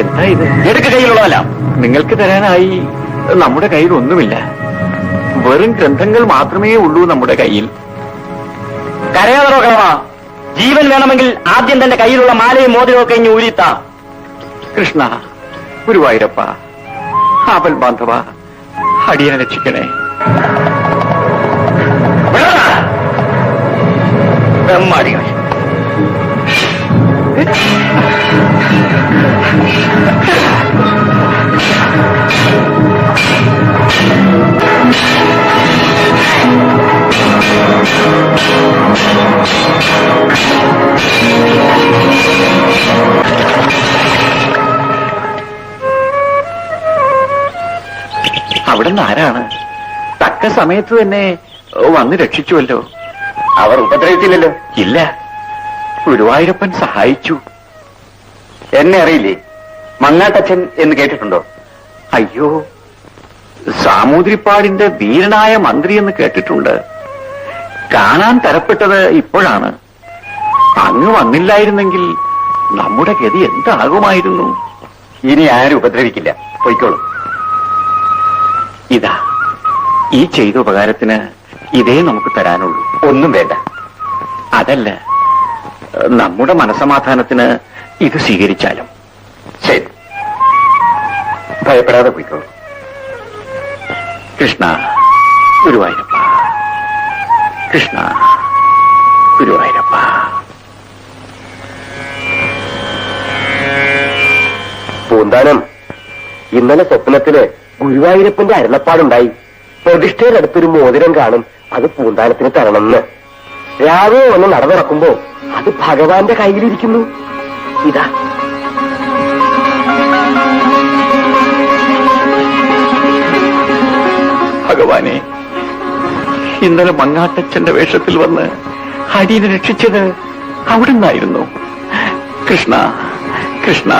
എന്താ ഇത്? എടുക്ക കയ്യിലുള്ളതല്ല. നിങ്ങൾക്ക് തരാനായി നമ്മുടെ കയ്യിൽ ഒന്നുമില്ല. വെറും ഗ്രന്ഥങ്ങൾ മാത്രമേ ഉള്ളൂ നമ്മുടെ കയ്യിൽ. കരയാതറോ കളവ ജീവൻ വേണമെങ്കിൽ ആദ്യം തന്റെ കയ്യിലുള്ള മാലയും മോതിരവും കഴിഞ്ഞ് ഇനി ഊരിത്താ. കൃഷ്ണ ഗുരുവായൂരപ്പ ആപൽ ബാന്ധവ അടിയനെ രക്ഷിക്കണേ. ബ്രഹ്മാടികൾ അവിടെ നിന്ന് ആരാണ്? തക്ക സമയത്ത് തന്നെ വന്ന് രക്ഷിച്ചുവല്ലോ. അവർ ഉപദ്രവിച്ചില്ലല്ലോ. ഇല്ല. ഗുരുവായൂരപ്പൻ സഹായിച്ചു. എന്നെ അറിയില്ലേ? മങ്ങാട്ടച്ഛൻ എന്ന് കേട്ടിട്ടുണ്ടോ? അയ്യോ സാമൂതിരിപ്പാടിന്റെ വീരനായ മന്ത്രി എന്ന് കേട്ടിട്ടുണ്ട്. കാണാൻ തരപ്പെട്ടത് ഇപ്പോഴാണ്. അങ്ങ് വന്നില്ലായിരുന്നെങ്കിൽ നമ്മുടെ ഗതി എന്താകുമായിരുന്നു? ഇനി ആരും ഉപദ്രവിക്കില്ല. പൊയ്ക്കോളൂ. ഇതാ ഈ ചെയ്ത ഉപകാരത്തിന് ഇതേ നമുക്ക് തരാനുള്ളൂ. ഒന്നും വേണ്ട. അതല്ല നമ്മുടെ മനസമാധാനത്തിന് ഇത് സ്വീകരിച്ചാലും. ഭയപ്പെടാതെ പോയിക്കോ. കൃഷ്ണ ഗുരുവായൂരപ്പ. കൃഷ്ണ ഗുരുവായൂരപ്പ. പൂന്താനം ഇന്നലെ സ്വപ്നത്തിൽ ഗുരുവായൂരപ്പന്റെ അരുളപ്പാടുണ്ടായി. പ്രതിഷ്ഠയുടെ അടുത്തൊരു മോതിരം കാണും അത് പൂന്താനത്തിന് തരണമെന്ന്. രാവിലെ വന്ന് നടന്നിറക്കുമ്പോ അത് ഭഗവാന്റെ കയ്യിലിരിക്കുന്നു. ഇതാ. ഭഗവാനെ. ഇന്നലെ മങ്ങാട്ടച്ഛന്റെ വേഷത്തിൽ വന്ന് അടിയനെ രക്ഷിച്ചത് അവിടുന്നായിരുന്നു. കൃഷ്ണ കൃഷ്ണ.